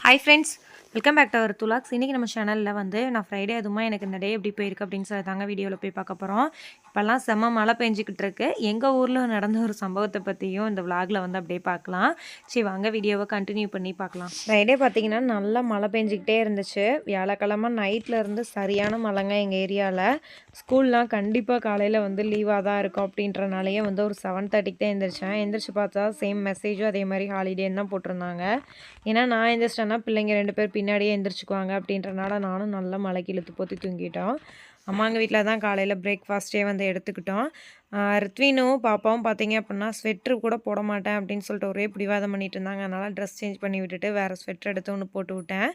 Hi friends welcome back to our துலாக்ஸ் இன்றைக்கி நம்ம சேனலில் வந்து நான் ஃப்ரைடே அதுமா எனக்கு இந்த டே எப்படி போயிருக்கு அப்படின்னு சொல்லி தாங்க வீடியோவில் போய் பார்க்க போகிறோம் இப்போல்லாம் செம்ம மழை பெஞ்சிக்கிட்டு இருக்கு எங்கள் ஊரில் நடந்த ஒரு சம்பவத்தை பற்றியும் இந்த விளாகில் வந்து அப்படியே பார்க்கலாம். சரி வாங்க வீடியோவை கண்டினியூ பண்ணி பார்க்கலாம். ஃப்ரைடே பார்த்தீங்கன்னா நல்லா மழை பெஞ்சிக்கிட்டே இருந்துச்சு. வியாழக்கிழமை நைட்டில் இருந்து சரியான மழைங்க எங்கள் ஏரியாவில் ஸ்கூல்லாம் கண்டிப்பாக காலையில் வந்து லீவாக தான் இருக்கும் அப்படின்றனாலேயே வந்து ஒரு செவன் தேர்ட்டிக்கு தான் எழுந்திரிச்சேன் எந்திரிச்சு பார்த்தா சேம் மெசேஜும் அதே மாதிரி ஹாலிடேன்னு தான் போட்டிருந்தாங்க. ஏன்னா நான் எந்திரிச்சிட்டேன்னா பிள்ளைங்க ரெண்டு பேர் பின்னாடியே எந்திரிச்சுக்குவாங்க அப்படின்றனால நானும் நல்லா மலைக்கு இழுத்து போற்றி தூங்கிட்டோம். அம்மாங்க வீட்டில் தான் காலையில் பிரேக்ஃபாஸ்ட்டே வந்து எடுத்துக்கிட்டோம். ரித்வினும் பாப்பாவும் பார்த்தீங்க அப்படின்னா ஸ்வெட்ரு கூட போட மாட்டேன் அப்படின்னு சொல்லிட்டு ஒரே பிடிவாதம் பண்ணிட்டு இருந்தாங்க. அதனால் ட்ரெஸ் சேஞ்ச் பண்ணி விட்டுட்டு வேறு ஸ்வெட்டர் எடுத்து ஒன்று போட்டு விட்டேன்.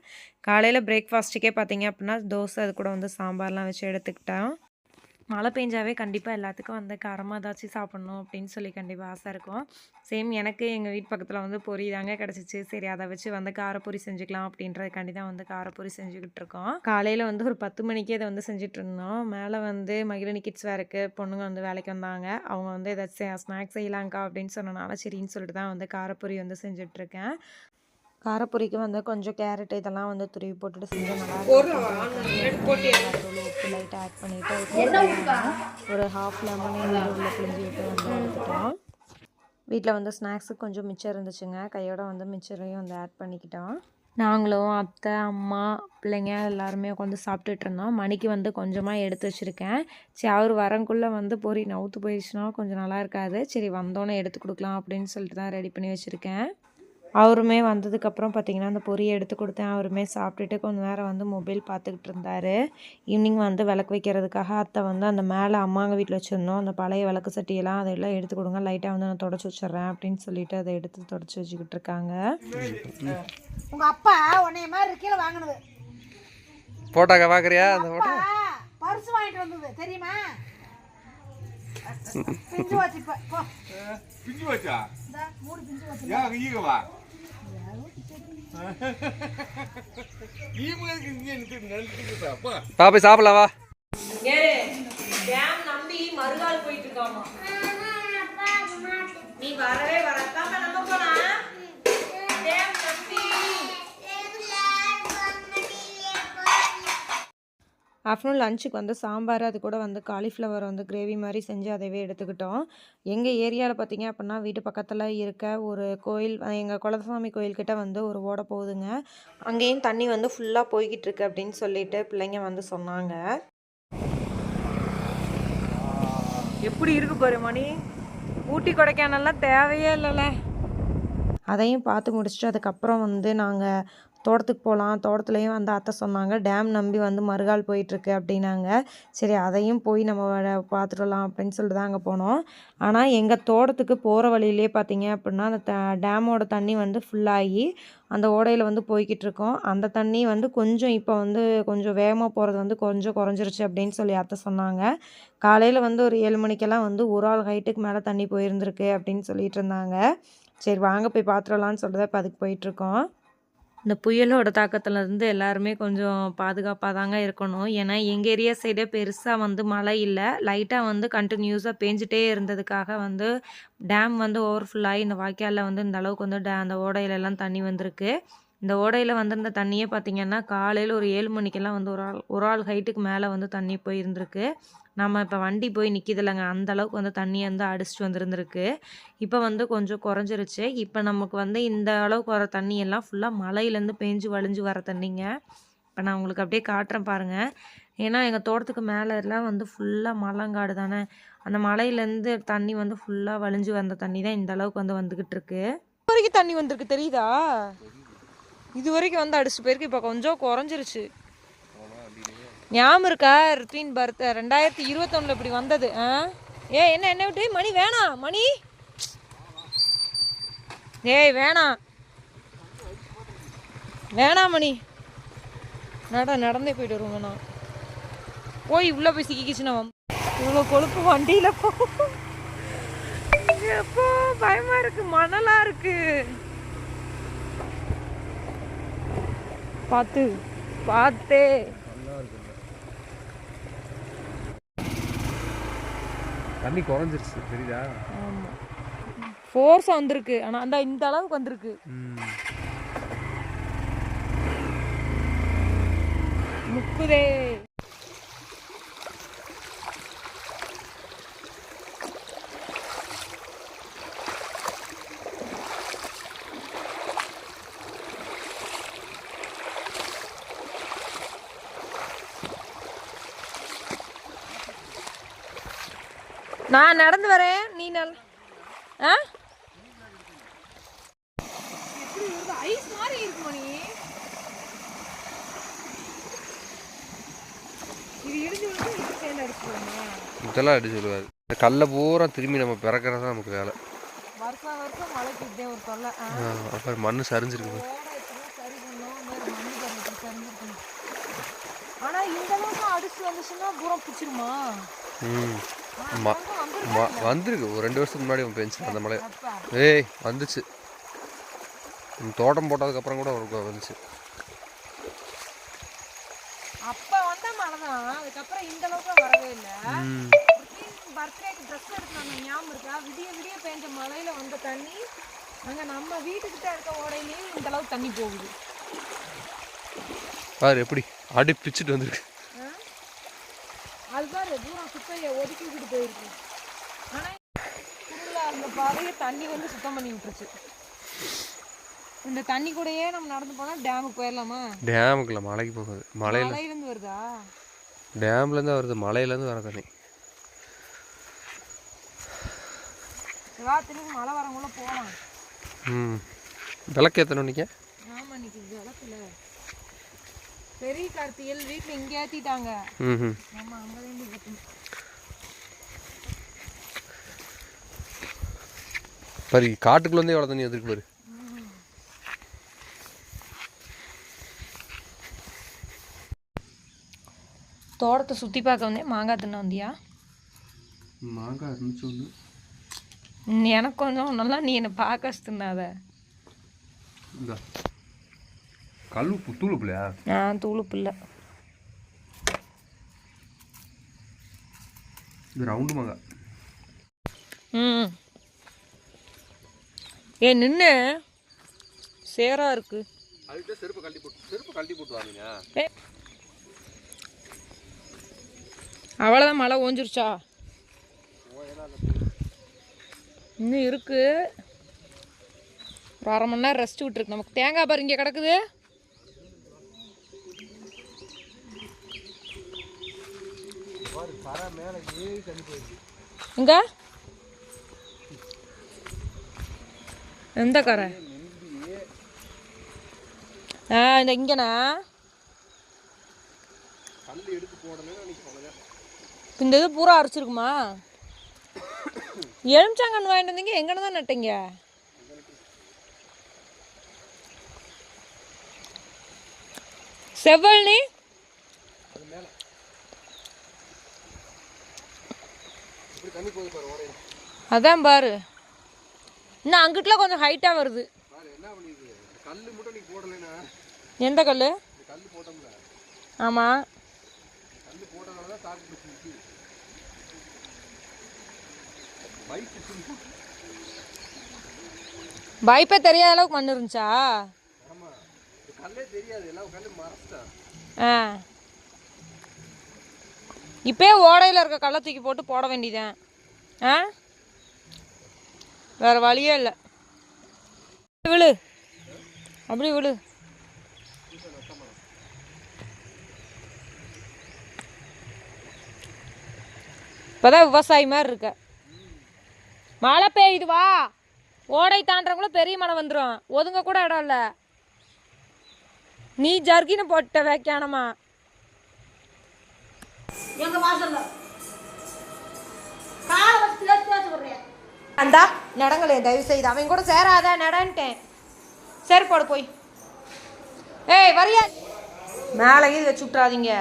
காலையில் பிரேக்ஃபாஸ்ட்டுக்கே பார்த்தீங்க அப்படின்னா தோசை அது கூட வந்து சாம்பார்லாம் வச்சு எடுத்துக்கிட்டேன் மழை பெஞ்சாவே கண்டிப்பாக எல்லாத்துக்கும் வந்து காரமாக ஏதாச்சும் சாப்பிட்ணும் அப்படின்னு சொல்லி கண்டிப்பாக ஆசை இருக்கும். சேம் எனக்கு எங்கள் வீட்டு பக்கத்தில் வந்து பொரி தாங்க கிடச்சிச்சு. சரி அதை வச்சு வந்து காரப்பொரி செஞ்சுக்கலாம் அப்படின்றதுக்காண்டி தான் வந்து காரப்பொரி செஞ்சுக்கிட்டு இருக்கோம். காலையில் வந்து ஒரு பத்து மணிக்கே இதை வந்து செஞ்சுட்டு இருந்தோம். மேலே வந்து மகிழினி கிட்ஸ் வேறுக்கு பொண்ணுங்க வந்து வேலைக்கு வந்தாங்க. அவங்க வந்து ஏதாச்சும் ஸ்நாக்ஸ் செய்யலாங்க்கா அப்படின்னு சொன்னனால சரின்னு சொல்லிட்டு தான் வந்து காரப்பொரி வந்து செஞ்சுட்ருக்கேன் காரப்பொரிக்கு வந்து கொஞ்சம் கேரட் இதெல்லாம் வந்து துருவி போட்டுட்டு நல்லா உப்பு லைட்டாக ஆட் பண்ணிவிட்டு ஒரு ஹாஃப் லெமன் உள்ள பிழிஞ்சு விட்டு வந்து எடுத்துட்டோம். வீட்டில் வந்து ஸ்நாக்ஸுக்கு கொஞ்சம் மிச்சம் இருந்துச்சுங்க. கையோட வந்து மிச்சரையும் வந்து ஆட் பண்ணிக்கிட்டோம். நாங்களும் அத்தை அம்மா பிள்ளைங்க எல்லாருமே உட்காந்து சாப்பிட்டுட்டு இருந்தோம். மணிக்கு வந்து கொஞ்சமாக எடுத்து வச்சுருக்கேன். சரி அவர் வரங்குள்ளே வந்து பொரி நவுத்து போயிடுச்சுன்னா கொஞ்சம் நல்லா இருக்காது. சரி வந்தோன்னே எடுத்து கொடுக்கலாம் அப்படின்னு சொல்லிட்டு தான் ரெடி பண்ணி வச்சுருக்கேன். அவருமே வந்ததுக்கப்புறம் பார்த்தீங்கன்னா அந்த பொரியை எடுத்து கொடுத்தேன். அவருமே சாப்பிட்டுட்டு கொஞ்ச நேரம் வந்து மொபைல் பார்த்துக்கிட்டு இருந்தார். ஈவினிங் வந்து விளக்கு வைக்கிறதுக்காக அத்தை வந்து அந்த மேலே அம்மாங்க வீட்டில் வச்சுருந்தோம். அந்த பழைய விளக்கு சட்டியெல்லாம் அதெல்லாம் எடுத்து கொடுங்க. லைட்டாக வந்து நான் தொடச்சி வச்சிடுறேன் அப்படின்னு சொல்லிட்டு அதை எடுத்து தொடச்சி வச்சுக்கிட்டு இருக்காங்க. உங்க அப்பா உன்னைய மாதிரி கீழே வாங்கினது. போட்டாக்கா பார்க்குறியா அந்த பரிசு வாங்கிட்டு வந்தது தெரியுமா? பிஞ்சு வச்சு. பிஞ்சு வச்சா மூணு பிஞ்சு வச்சு ஏன் ஈகவா ஈமுகளுக்கு இங்கே நின்று நினைச்சுட்டு அப்பா பா போய் சாப்பிடலாம் வா. நம்பி மறுநாள் போயிட்டு இருக்காமா? ஆஃப்டர்நூன் லஞ்சுக்கு வந்து சாம்பார் அது கூட வந்து காலிஃப்ளவர் வந்து கிரேவி மாதிரி செஞ்சு அதவே எடுத்துக்கிட்டோம். எங்கள் ஏரியாவில் பார்த்தீங்க அப்படின்னா வீட்டு பக்கத்தில் இருக்க ஒரு கோயில் எங்கள் குலசாமி கோயில்கிட்ட வந்து ஒரு ஓடை போகுதுங்க. அங்கேயும் தண்ணி வந்து ஃபுல்லாக போய்கிட்டு இருக்கு அப்படின்னு சொல்லிட்டு பிள்ளைங்க வந்து சொன்னாங்க. எப்படி இருக்கு பாரு மணி? ஊட்டி கொடைக்கானல்லாம் தேவையே இல்லைல்ல. அதையும் பார்த்து முடிச்சுட்டு அதுக்கப்புறம் வந்து நாங்கள் தோட்டத்துக்கு போகலாம் தோட்டத்துலேயும் வந்து அத்தை சொன்னாங்க டேம் நம்பி வந்து மறுகால் போயிட்டுருக்கு அப்படின்னாங்க. சரி அதையும் போய் நம்ம பார்த்துடலாம் அப்படின்னு சொல்லிட்டு தான் அங்கே போனோம். ஆனால் எங்கள் தோட்டத்துக்கு போகிற வழியிலே பார்த்தீங்க அப்படின்னா அந்த த டேமோட தண்ணி வந்து ஃபுல்லாகி அந்த ஓடையில் வந்து போய்கிட்டு இருக்கோம். அந்த தண்ணி வந்து கொஞ்சம் இப்போ வந்து கொஞ்சம் வேகமாக போகிறது வந்து கொஞ்சம் குறைஞ்சிருச்சு அப்படின்னு சொல்லி அத்தை சொன்னாங்க. காலையில் வந்து ஒரு ஏழு மணிக்கெல்லாம் வந்து ஒரு ஆள் ஹைட்டுக்கு மேலே தண்ணி போயிருந்திருக்கு அப்படின்னு சொல்லிட்டு இருந்தாங்க. சரி வாங்க போய் பார்த்துடலான்னு சொல்லிட்டு இப்போ அதுக்கு போயிட்டுருக்கோம் இந்த புயலோட தாக்கத்துலேருந்து எல்லாருமே கொஞ்சம் பாதுகாப்பாக தாங்க இருக்கணும். ஏன்னா எங்கள் ஏரியா சைடே பெருசாக வந்து மழை இல்லை. லைட்டாக வந்து கண்டினியூஸாக பேஞ்சிட்டே இருந்ததுக்காக வந்து டேம் வந்து ஓவர்ஃபுல்லாகி இந்த வாய்க்காலில் வந்து இந்த அளவுக்கு வந்து டே அந்த ஓடையிலெல்லாம் தண்ணி வந்திருக்கு. இந்த ஓடையில் வந்திருந்த தண்ணியே பார்த்திங்கன்னா காலையில் ஒரு ஏழு மணிக்கெல்லாம் வந்து ஒரு ஆள் ஒரு ஆள் ஹைட்டுக்கு மேலே வந்து தண்ணி போயிருந்துருக்கு. நம்ம இப்போ வண்டி போய் நிற்கிதில்லைங்க அந்தளவுக்கு வந்து தண்ணியை வந்து அடிச்சிட்டு வந்துருந்துருக்கு. இப்போ வந்து கொஞ்சம் குறைஞ்சிருச்சு. இப்போ நமக்கு வந்து இந்த அளவுக்கு வர தண்ணியெல்லாம் ஃபுல்லாக மலையிலேருந்து பேஞ்சு வழிஞ்சு வர தண்ணிங்க. இப்போ நான் உங்களுக்கு அப்படியே காட்டுறேன் பாருங்கள் ஏன்னா எங்கள் தோட்டத்துக்கு மேலே எல்லாம் வந்து ஃபுல்லாக மலங்காடு தானே. அந்த மலையிலேருந்து தண்ணி வந்து ஃபுல்லாக வழிஞ்சு வந்த தண்ணி தான் இந்த அளவுக்கு வந்து வந்துக்கிட்டு இருக்கு. தண்ணி வந்திருக்கு தெரியுதா? இது வரைக்கும் வந்து அடிச்சு போயிருக்கு. இப்போ கொஞ்சம் குறைஞ்சிருச்சு. ஞாபகம் இருக்கா? ரித்வின் பர்த் ரெண்டாயிரத்தி இருபத்தொன்னில் இப்படி வந்தது. ஆ? ஏ என்ன என்ன விட்டு? மணி வேணாம் மணி? ஏய் வேணாம் வேணாம் மணி. நட நடந்தே போயிட்டு வருவோம் நான் போய் உள்ளே போய் சிக்கிக்கிச்சுன்னா இவ்வளோ கொழுப்பு வண்டியில் போ. பயமாக இருக்குது மணலாக இருக்குது பார்த்து பார்த்தே. தண்ணி குறைஞ்சிருச்சு தெரியுதா? ஆமாம் ஃபோர்ஸாக வந்திருக்கு. ஆனால் அந்த இந்த அளவுக்கு வந்திருக்கு. முக்குதே நான் நடந்து வரேன். நீ நல் ஆ? ஐஸ் மாதிரி இருக்குமா நீ? இதெல்லாம் அடி சொல்லுவாரு இந்த கல்லை பூரா திரும்பி நம்ம பிறக்கிறது தான் நமக்கு வேலை. வருஷம் வருஷம் மழைக்கு இதே ஒரு தொல்லை. ஆ. ஆ, அப்புறம் மண் சரிஞ்சிருக்கு பண்ணோம். இந்த மண்ணு பாருங்க சரிஞ்சிருக்கணும். ஆனா இந்த அளவுக்கு அடிச்சு வந்துச்சுன்னா பூரம் பிடிச்சிருமா ம- வந்திருக்கு. ஒரு ரெண்டு வருஷத்துக்கு முன்னாடி பெஞ்சு அந்த மலை ஏய் வந்துச்சு. தோட்டம் போட்டதுக்கப்புறம் கூட ஒரு வந்துச்சு. அப்ப வந்த மழை தான் அதுக்கப்புறம் இந்த அளவுக்கு வரவே இல்லை. ம். பர்த்டேக்கு ட்ரெஸ் எடுக்கணும் ஞாபகம் இருக்கா? விடிய விடிய பெஞ்ச மழையில வந்த தண்ணி அங்க நம்ம வீட்டுக்கிட்ட இருக்க ஓடையிலேயே இந்த அளவுக்கு தண்ணி போகுது. பாரு எப்படி அடி பிச்சுட்டு வந்திருக்கு. பாரு குப்பையை ஒதுக்கிக்கிட்டு போயிருக்கு. ஆனா ஃபுல்லா அந்த பாதையை தண்ணி வந்து சுத்தம் பண்ணி விட்டுருச்சு. இந்த தண்ணி கூடயே நம்ம நடந்து போனா டேமுக்கு போயிடலாமா? டேமுக்குள்ள மலைக்கு போகுது மலையில். மலையிலேருந்து வருதா? டேம்லேருந்து வருது மலையிலேருந்து வர தண்ணி. சிவாத்தினுக்கு மழை வரவங்கள போகலாம் ம். விளக்கு ஏற்றணும் நீங்கள் ஆமா இன்னைக்கு விளக்குல. பெரிய கார்த்திகை வீட்டில் இங்கே ஏற்றிட்டாங்க ம் ம் நம்ம அங்கே வேண்டி ஏற்றணும் பாரு காட்டுக்குள்ளேருந்தே எவ்வளோ தண்ணி வந்துருக்கு பாரு. தோட்டத்தை சுற்றி பார்க்க வந்தேன். மாங்காய் தின்ன வந்தியா? மாங்காய் ம், எனக்கு கொஞ்சம் நல்லா நீ என்னை பார்க்க தின்னாத. இந்த கல் உப்பு தூள் உப்புலையா நான் தூளுப்பு இல்லை இது ரவுண்டு மாங்காய் ம். ஏ நின்று சேரா இருக்கு. அதுக்கு செருப்பு கழட்டி போட்டு செருப்பு கழட்டி போட்டு வாங்க அவ்வளோதான் மழை ஓஞ்சிருச்சா? இன்னும் இருக்கு. ஒரு அரை மணி நேரம் ரெஸ்ட் விட்டுருக்கு. நமக்கு தேங்காய் பாரு இங்கே கிடக்குது. எங்க? எந்த கரை? ஆ இந்த இங்கண்ணா. இந்த இது பூரா அரைச்சிருக்குமா? எலுமிச்சாங்கன்னு வாங்கிட்டு வந்தீங்க எங்கன்னு தான் நட்டீங்க? செவ்வழனி? அதான் பாரு. இன்னும் அங்கிட்டுலாம் கொஞ்சம் ஹைட்டாக வருது. எந்த கல் ஆமாம் பைப்பே தெரியாத அளவுக்கு மண் இருந்துச்சா? ஆ. இப்பயே ஓடையில் இருக்க கல்லை தூக்கி போட்டு போட வேண்டியதான் ஆ? வேற வழியே இல்லை. விழு. அப்படி விழு. இப்போதான் விவசாயி மாதிரி இருக்க. மழை பெய்யுது வா ஓடை தாண்டவங்களும் பெரிய மழை வந்துடும் ஒதுங்க கூட இடம் இல்லை. நீ ஜர்கின்னு போட்ட வைக்கானமா எங்க வாசல்ல காலை வச்சு தேய்ச்சி விடுறேன் அந்தா நடங்களே தயவு செய்து அவன் கூட சேராத நடன்ட்டேன். சரி போடு போய். ஏய் வரியா? மேலே இது வச்சு விட்றாதீங்க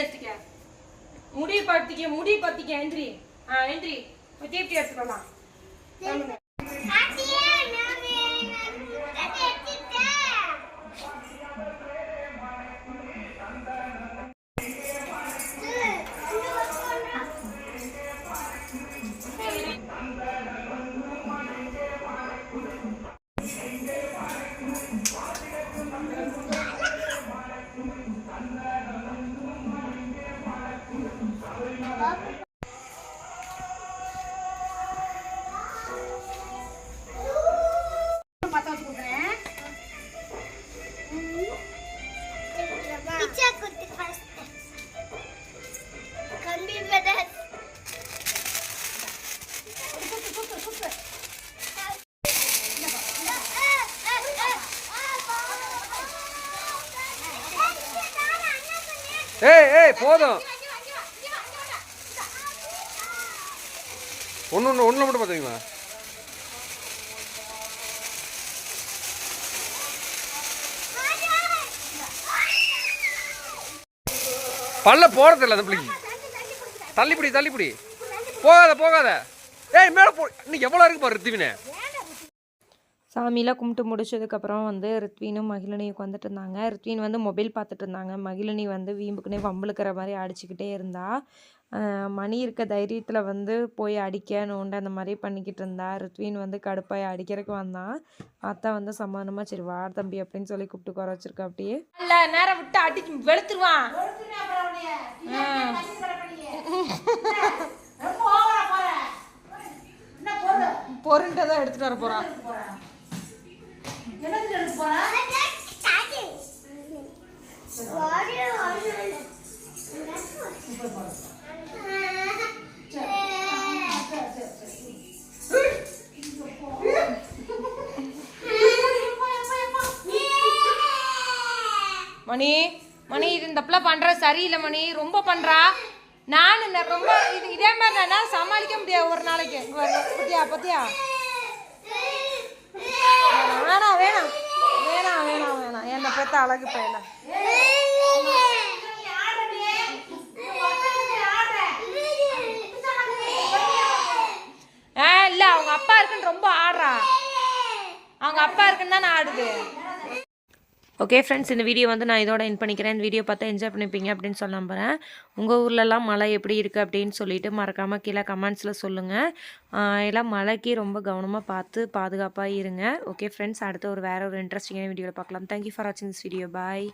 கை முடி பத்திக்க முடி பத்திக்க எந்திரி. ஆ எந்திரி. போய் தீப்தி எடுத்துக்கலாம் ஏய் ஏய் போதும். ஒன்று ஒன்று ஒன்றில் மட்டும் பார்த்தீங்களா பல்ல போகிறதில்ல அந்த பிள்ளைக்கு. தள்ளிப்பிடி தள்ளிப்பிடி. போகாத போகாத. ஏய் மேலே போ. இன்னும் எவ்வளோ இருக்கு பாரு ரித்திவினே சாமிலாம் கும்பிட்டு முடிச்சதுக்கப்புறம் வந்து ரித்வீனும் மகிழினியும் உட்காந்துட்டு இருந்தாங்க ரித்வீன் வந்து மொபைல் பார்த்துட்டு இருந்தாங்க மகிழினி வந்து வீம்புக்குனே வம்பளுக்கிற மாதிரி அடிச்சுக்கிட்டே இருந்தா. மணி இருக்க தைரியத்தில் வந்து போய் அடிக்க நோண்ட அந்த மாதிரி பண்ணிக்கிட்டு இருந்தா. ரித்வீன் வந்து கடுப்பாய் அடிக்கிறதுக்கு வந்தான் அத்தா வந்து சமாதானமாக சரி வா தம்பி அப்படின்னு சொல்லி கூப்பிட்டு குறை வச்சிருக்கா அப்படியே. இல்லை நேரம் விட்டு அடிச்சு வெளுத்துருவான். ரொம்ப ஓவரா போற. என்ன போற பொருண்டை தான் எடுத்துகிட்டு வர போகிறான் மணி மணி இது இந்த பிள்ளை பண்ணுற சரியில்லை மணி. ரொம்ப பண்ணுறா நான் இந்த ரொம்ப இது இதே மாதிரி நான் சமாளிக்க முடியாது ஒரு நாளைக்கு. பத்தியா பத்தியா? வேணாம் வேணாம். வேணாம் வேணாம் வேணாம். என்னை பார்த்தா அழகு பையல. ஆ இல்ல அவங்க அப்பா இருக்குன்னு ரொம்ப ஆடுறா. அவங்க அப்பா இருக்குன்னு தானே ஆடுது. ஓகே ஃப்ரெண்ட்ஸ் இந்த வீடியோ வந்து நான் இதோட என் பண்ணிக்கிறேன். இந்த வீடியோ பார்த்தா என்ஜாய் பண்ணிப்பீங்க அப்படின்னு சொல்ல நம்புகிறேன் உங்கள் ஊர்லலாம் மழை எப்படி இருக்குது அப்படின்னு சொல்லிட்டு மறக்காமல் கீழே கமெண்ட்ஸில் சொல்லுங்கள் எல்லாம் மழைக்கு ரொம்ப கவனமாக பார்த்து பாதுகாப்பாக இருங்க. ஓகே ஃப்ரெண்ட்ஸ் அடுத்த ஒரு வேறு ஒரு இன்ட்ரெஸ்டிங்கான வீடியோவில் பார்க்கலாம். தேங்க்யூ ஃபார் வாட்சிங் திஸ் வீடியோ பாய்